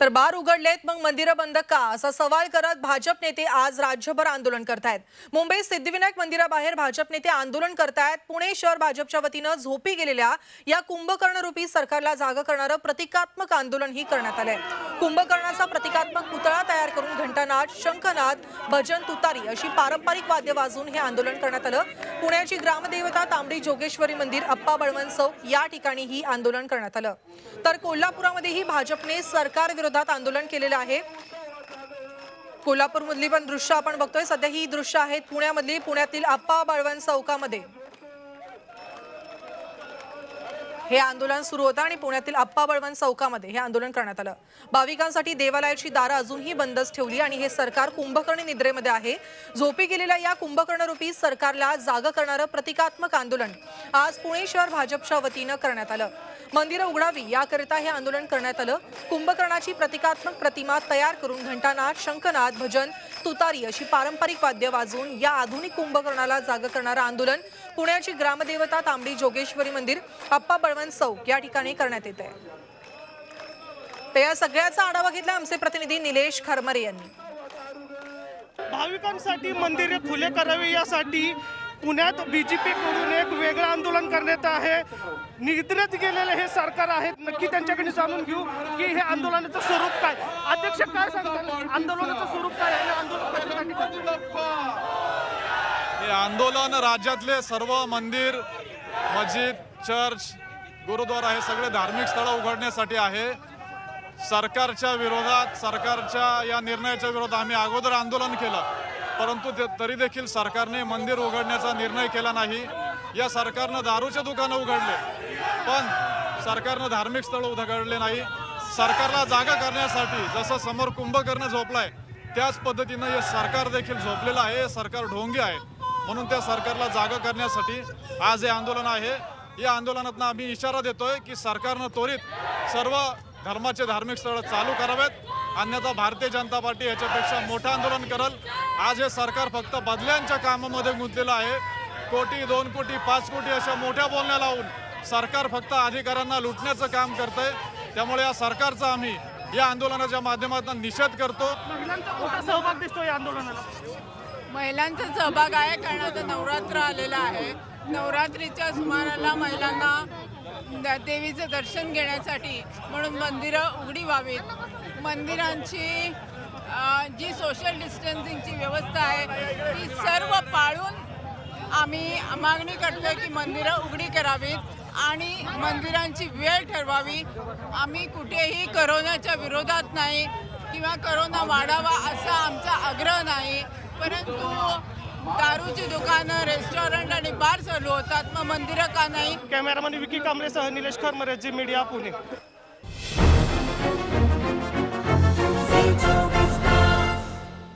तर बार उघडलेत मग मंदिरं बंद का? असा सवाल करत भाजप नेते आज राज्यभर आंदोलन करतायत. मुंबईत सिद्धिविनायक मंदिराबाहेर भाजप नेते आंदोलन करतायत. पुणे शहर भाजपच्या वतीनं झोपी गेलेल्या या कुंभकर्णरूपी सरकारला जागा करणारं प्रतिकात्मक आंदोलनही करण्यात आलंय. कुंभकर्णाचा प्रतिकात्मक पुतळा तयार करून घंटानाद शंखनाद भजन तुतारी अशी पारंपरिक वाद्य वाजून हे आंदोलन करण्यात आलं. पुण्याची ग्रामदेवता तांबडी जोगेश्वरी मंदिर अप्पा बळवंत चौक या ठिकाणी ही आंदोलन करण्यात आलं. तर कोल्हापुरामध्येही भाजपने सरकार विरोधात आंदोलन केलेलं आहे. कोल्हापूरमधली पण दृश्य आपण बघतोय. सध्या ही दृश्य आहेत पुण्यामधली पुण्यातील अप्पा बळवंत चौकामध्ये. हे आंदोलन सुरू होतं आणि पुण्यातील अप्पा बळवंत चौकामध्ये हे आंदोलन करण्यात आलं. भाविकांसाठी देवालयाची दारं अजूनही बंदच ठेवली आणि हे सरकार कुंभकर्णी निद्रेमध्ये आहे. झोपी गेलेल्या या कुंभकर्णरूपी सरकारला जाग करणारं प्रतिकात्मक आंदोलन. आज पुणे शहर भाजपच्या वतीनं करण्यात आलं. मंदिरं उघडावी याकरिता हे आंदोलन करण्यात आलं. कुंभकर्णाची प्रतिकात्मक प्रतिमा तयार करून घंटानाद शंखनाद भजन तुतारी अशी पारंपरिक वाद्य वाजवून या आधुनिक कुंभकर्णाला जाग करणारं आंदोलन पुण्याची ग्रामदेवता तांबडी जोगेश्वरी मंदिर अप्पा बळवंत चौक या ठिकाणी करण्यात येत आहे तर या सगळ्याचा आढावा घेतला आमचे प्रतिनिधी निलेश खरमरे यांनी. भाविकांसाठी मंदिरे खुले करावी यासाठी पुण्यात बी जे पीकडून एक वेगळं आंदोलन करण्यात आहे. निद्रेत गेलेले हे सरकार आहेत नक्की त्यांच्याकडे जाणून घेऊ की हे आंदोलनाचं स्वरूप काय. अध्यक्ष काय सांगतात? आंदोलनाचं स्वरूप काय आहे? आंदोलन हे आंदोलन राज्यातले सर्व मंदिर मस्जिद चर्च गुरुद्वारा हे सगळे धार्मिक स्थळं उघडण्यासाठी आहे. सरकारच्या विरोधात सरकारच्या या निर्णयाच्या विरोधात आम्ही अगोदर आंदोलन केलं. परंतु ते तरी देखील सरकारने मंदिर उघडण्याचा निर्णय केला नाही. या सरकारनं दारूचे दुकानं उघडले पण सरकारनं धार्मिक स्थळं उघडले नाही. सरकारला जागा करण्यासाठी जसं समोर कुंभकर्ण झोपलाय त्याच पद्धतीनं हे सरकार देखील झोपलेलं आहे हे सरकार ढोंगी आहे. म्हणून त्या सरकारला जागा करण्यासाठी आज हे आंदोलन आहे. या आंदोलनातनं आम्ही इशारा देतोय की सरकारनं त्वरित सर्व धर्माचे धार्मिक स्थळं चालू करावेत. अन्यथा भारतीय जनता पार्टी याच्यापेक्षा मोठं आंदोलन करल. आज हे सरकार फक्त बदल्यांच्या कामामध्ये गुंतलेलं आहे. कोटी दोन कोटी पाच कोटी अशा मोठ्या बोलण्या लावून सरकार फक्त अधिकाऱ्यांना लुटण्याचं काम करतंय. त्यामुळे या सरकारचा आम्ही या आंदोलनाच्या माध्यमातून निषेध करतो. सहभाग दिसतोय या आंदोलनाला. महिलांचा सहभाग आहे कारण आता नवरात्र आलेलं आहे. नवरात्रीच्या सुमाराला महिलांना देवीचं दर्शन घेण्यासाठी म्हणून मंदिरं उघडी व्हावीत. मंदिरांची जी सोशल डिस्टन्सिंगची व्यवस्था आहे ती सर्व पाळून आम्ही मागणी करतोय की मंदिरं उघडी करावीत आणि मंदिरांची वेळ ठरवावी. आम्ही कुठेही करोनाच्या विरोधात नाही किंवा करोना वाढावा असा आमचा आग्रह नाही. परंतु दारूची दुकानं रेस्टॉरंट आणि बार चालू होतात. मग मंदिरं का नाही कॅमेरामन विकी कांबळेसह निलेश खरमरे जी मीडिया पुणे.